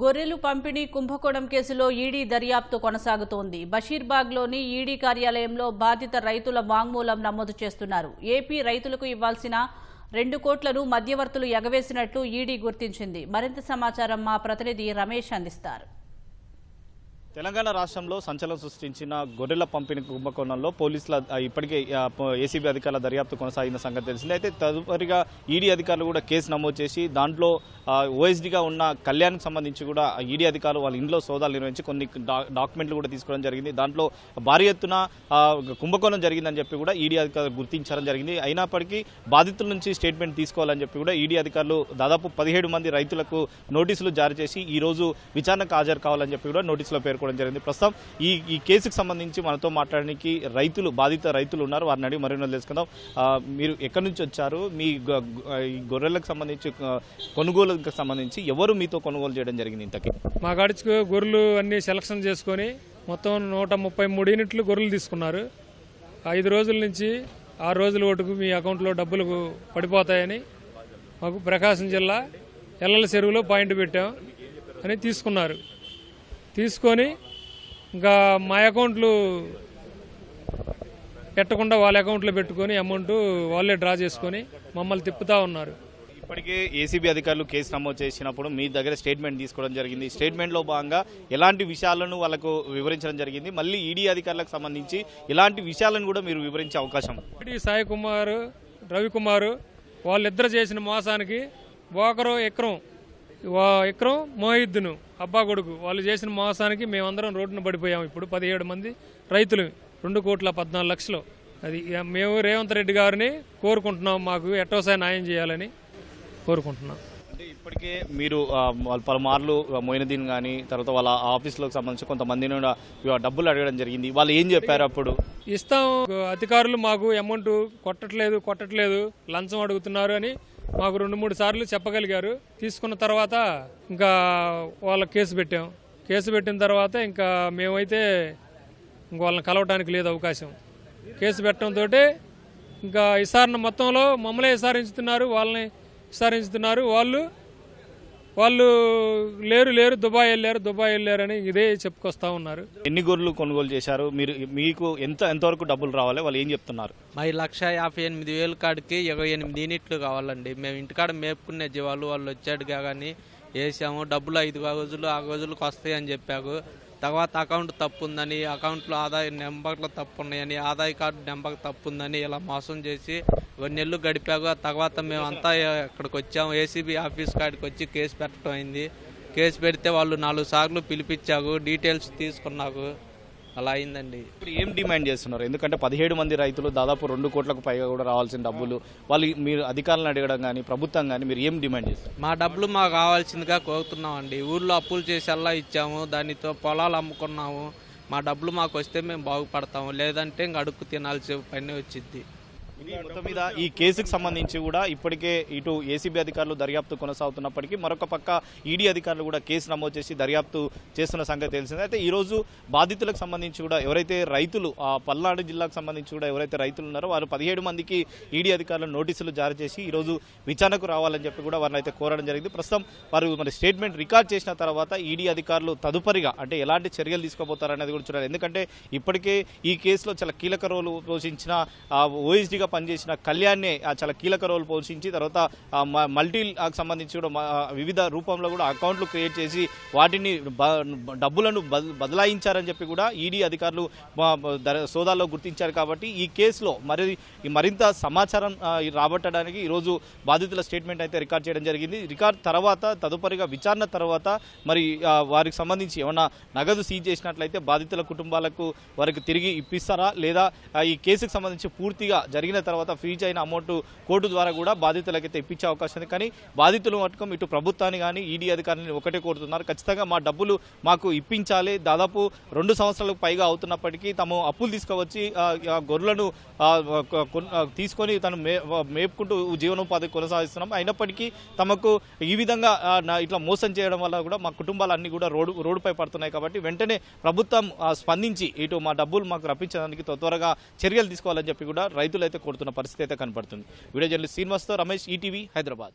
గొర్రెలు పంపిణీ కుంభకోణం కేసులో ఈడీ దర్యాప్తు కొనసాగుతోంది. బషీర్బాగ్లోని ఈడీ కార్యాలయంలో బాధిత రైతుల వాంగ్మూలం నమోదు చేస్తున్నారు. ఏపీ రైతులకు ఇవ్వాల్సిన రెండు కోట్లను మధ్యవర్తులు ఎగవేసినట్లు ఈడీ గుర్తించింది. మరింత సమాచారం మా ప్రతినిధి రమేష్ అందిస్తారు. తెలంగాణ రాష్ట్రంలో సంచలనం సృష్టించిన గొర్రెల పంపిణీ కుంభకోణంలో పోలీసుల ఇప్పటికే ఏసీబీ అధికారుల దర్యాప్తు కొనసాగిన సంగతి తెలిసింది. అయితే తదుపరిగా ఈడీ అధికారులు కూడా కేసు నమోదు చేసి దాంట్లో ఓఎస్డీగా ఉన్న కళ్యాణ్కి సంబంధించి కూడా ఈడీ అధికారులు వాళ్ళ ఇంట్లో సోదాలు నిర్వహించి కొన్ని డా- డాక్యుమెంట్లు కూడా తీసుకోవడం జరిగింది. దాంట్లో భారీ ఎత్తున కుంభకోణం జరిగిందని చెప్పి కూడా ఈడీ అధికారులు గుర్తించడం జరిగింది. అయినప్పటికీ బాధితుల నుంచి స్టేట్మెంట్ తీసుకోవాలని చెప్పి కూడా ఈడీ అధికారులు దాదాపు పదిహేడు మంది రైతులకు నోటీసులు జారీ చేసి ఈరోజు విచారణకు హాజరు కావాలని చెప్పి కూడా నోటీసులో పేర్కొనడం జరిగింది. ప్రస్తుతం ఈ ఈ కేసుకు సంబంధించి మనతో మాట్లాడడానికి రైతులు బాధిత రైతులు ఉన్నారు. వారిని అడిగి మరిన్నో తెలుసుకుందాం. మీరు ఎక్కడి నుంచి వచ్చారు? మీ ఈ గొర్రెలకు సంబంధించి కొనుగోలుకు సంబంధించి ఎవరు మీతో కొనుగోలు చేయడం జరిగింది ఇంతకీ? మా కాడికి గొర్రెలు అన్ని సెలక్షన్ చేసుకొని మొత్తం నూట ముప్పై మూడు యూనిట్లు గొర్రెలు తీసుకున్నారు. ఐదు రోజుల నుంచి ఆరు రోజుల ఓటుకు మీ అకౌంట్లో డబ్బులు పడిపోతాయని మాకు ప్రకాశం జిల్లా ఎల్లల చెరువులో పాయింట్ పెట్టాం అని తీసుకున్నారు. తీసుకొని ఇంకా మా అకౌంట్లు పెట్టకుండా వాళ్ళ అకౌంట్లో పెట్టుకొని అమౌంట్ వాళ్ళే డ్రా చేసుకొని మమ్మల్ని తిప్పుతా ఉన్నారు. ఇప్పటికే ఏసీబీ అధికారులు కేసు నమోదు చేసినప్పుడు మీ దగ్గర స్టేట్మెంట్ తీసుకోవడం జరిగింది. స్టేట్మెంట్లో భాగంగా ఎలాంటి విషయాలను వాళ్ళకు వివరించడం జరిగింది. మళ్ళీ ఈడీ అధికారులకు సంబంధించి ఇలాంటి విషయాలను కూడా మీరు వివరించే అవకాశం ఇప్పటి సాయి కుమార్ రవికుమార్ వాళ్ళిద్దరు చేసిన మోసానికి ఒకరు ఎక్రం వా- ఎక్రం మోహిద్దును అబ్బా కొడుకు. వాళ్ళు చేసిన మోసానికి మేమందరం రోడ్డున పడిపోయాం ఇప్పుడు పదిహేడు మంది రైతులు. రెండు కోట్ల పద్నాలుగు లక్షలు. అది మేము రేవంత్ రెడ్డి గారిని కోరుకుంటున్నాం మాకు ఎట్టోసారి న్యాయం చేయాలని కోరుకుంటున్నాం. అంటే ఇప్పటికే మీరు వాళ్ళ పలుమార్లు మొయినుద్దీన్ కానీ తర్వాత వాళ్ళ ఆఫీస్లోకి సంబంధించి కొంతమందిని డబ్బులు అడగడం జరిగింది. వాళ్ళు ఏం చెప్పారు అప్పుడు? ఇస్తాం అధికారులు మాకు అమౌంట్ కొట్టట్లేదు కొట్టట్లేదు లంచం అడుగుతున్నారు అని మాకు రెండు మూడు సార్లు చెప్పగలిగారు. తీసుకున్న తర్వాత ఇంకా వాళ్ళ కేసు పెట్టాం. కేసు పెట్టిన తర్వాత ఇంకా మేమైతే ఇంక వాళ్ళని కలవటానికి లేదు అవకాశం. కేసు పెట్టడంతో ఇంకా విచారణ మొత్తంలో మమ్మల్ని విచారించుతున్నారు వాళ్ళని విచారించుతున్నారు వాళ్ళు వాళ్ళు లేరు లేరు దుబాయ్ వెళ్ళారు దుబాయ్ వెళ్ళారు అని ఇదే చెప్పుకొస్తా ఉన్నారు. ఎన్ని గొర్రెలు కొనుగోలు చేశారు? మీరు మీకు ఎంత ఎంతవరకు డబ్బులు రావాలి? వాళ్ళు ఏం చెప్తున్నారు? మరి లక్ష యాభై ఎనిమిది వేలు కాడికి ఇరవై ఎనిమిది యూనిట్లు కావాలండి. మేము ఇంటికాడ మేపుకునే జీవాలు వాళ్ళు వచ్చాడుగా కానీ వేసాము. డబ్బులు ఐదు రోజులు ఆరు రోజులకు వస్తాయి అని చెప్పారు. తర్వాత అకౌంట్ తప్పు ఉందని అకౌంట్లో ఆదాయ నెంబర్లు తప్పు ఉన్నాయని ఆదాయ కార్డు నెంబర్ తప్పు ఉందని ఇలా మోసం చేసి రెండు నెలలు గడిపారు ఆ తర్వాత మేము అంతా ఇక్కడికి వచ్చాము ఏసీబీ ఆఫీస్ కాడికి వచ్చి కేసు పెట్టడం అయింది. కేసు పెడితే వాళ్ళు నాలుగు సార్లు పిలిపించారు డీటెయిల్స్ తీసుకున్నారు అలా అయిందండి. ఇప్పుడు ఏం డిమాండ్ చేస్తున్నారు? ఎందుకంటే పదిహేడు మంది రైతులు దాదాపు రెండు కోట్లకు పైగా కూడా రావాల్సిన డబ్బులు వాళ్ళు మీరు అధికారులను అడగడం కానీ ప్రభుత్వం కానీ మీరు ఏం డిమాండ్ చేస్తారు మా డబ్బులు మాకు కావాల్సిందిగా కోరుతున్నామండి. ఊర్లో అప్పులు చేసి అలా ఇచ్చాము. దానితో పొలాలు అమ్ముకున్నాము. మా డబ్బులు మాకు వస్తే మేము బాగుపడతాము. లేదంటే ఇంక అడుక్కు తినాల్సి పని వచ్చింది మొత్తం మీద ఈ కేసుకు సంబంధించి కూడా ఇప్పటికే ఇటు ఏసీబీ అధికారులు దర్యాప్తు కొనసాగుతున్నప్పటికీ మరొక పక్క ఈడీ అధికారులు కూడా కేసు నమోదు చేసి దర్యాప్తు చేస్తున్న సంగతి తెలిసింది. అయితే ఈరోజు బాధితులకు సంబంధించి కూడా ఎవరైతే రైతులు ఆ పల్నాడు జిల్లాకు సంబంధించి కూడా ఎవరైతే రైతులు ఉన్నారో వారు పదిహేడు మందికి ఈడీ అధికారులు నోటీసులు జారీ చేసి ఈరోజు విచారణకు రావాలని చెప్పి కూడా వారిని అయితే కోరడం జరిగింది. ప్రస్తుతం వారు మరి స్టేట్మెంట్ రికార్డ్ చేసిన తర్వాత ఈడీ అధికారులు తదుపరిగా అంటే ఎలాంటి చర్యలు తీసుకోబోతారనేది కూడా చూడాలి. ఎందుకంటే ఇప్పటికే ఈ కేసులో చాలా కీలక రోలు పోషించిన ఓఎస్డీగా పనిచేసిన కళ్యాణ్నే చాలా కీలక రోల్ పోషించి తర్వాత మ- మల్టీకి సంబంధించి కూడా వివిధ రూపంలో కూడా అకౌంట్లు క్రియేట్ చేసి వాటిని బ- డబ్బులను బద- బదలాయించారని చెప్పి కూడా ఈడీ అధికారులు సోదాల్లో గుర్తించారు కాబట్టి ఈ కేసులో మరి ఈ మరింత సమాచారం ఈ రాబట్టడానికి ఈరోజు బాధితుల స్టేట్మెంట్ అయితే రికార్డ్ చేయడం జరిగింది. రికార్డ్ తర్వాత తదుపరిగా విచారణ తర్వాత మరి వారికి సంబంధించి ఏమన్నా నగదు సీజ్ చేసినట్లయితే బాధితుల కుటుంబాలకు వారికి తిరిగి ఇప్పిస్తారా? లేదా ఈ కేసుకు సంబంధించి పూర్తిగా జరిగిన తర్వాత ఫ్రీజ్ అయిన అమౌంట్ కోర్టు ద్వారా కూడా బాధితులకైతే ఇప్పించే అవకాశం ఉంది. కానీ బాధితులు మటుకం ఇటు ప్రభుత్వాన్ని కానీ ఈడీ అధికారులను ఒకటే కోరుతున్నారు. ఖచ్చితంగా మా డబ్బులు మాకు ఇప్పించాలి. దాదాపు రెండు సంవత్సరాలకు పైగా అవుతున్నప్పటికీ తాము అప్పులు తీసుకువచ్చి గొర్రెలను తీసుకొని తను మే మేపుకుంటూ జీవనోపాధి కొనసాగిస్తున్నాం అయినప్పటికీ తమకు ఈ విధంగా నా- ఇట్లా మోసం చేయడం వల్ల కూడా మా కుటుంబాలు అన్ని కూడా రోడ్డు రోడ్డుపై పడుతున్నాయి కాబట్టి వెంటనే ప్రభుత్వం స్పందించి ఇటు మా డబ్బులు మాకు రప్పించడానికి త్వరగా చర్యలు తీసుకోవాలని చెప్పి కూడా రైతులు అయితే కొడుతున్న పరిస్థితి అయితే కనపడుతుంది. వీడియో జర్నలిస్ట్ శ్రీనివాస్తో రమేష్ ఈటీవీ హైదరాబాద్.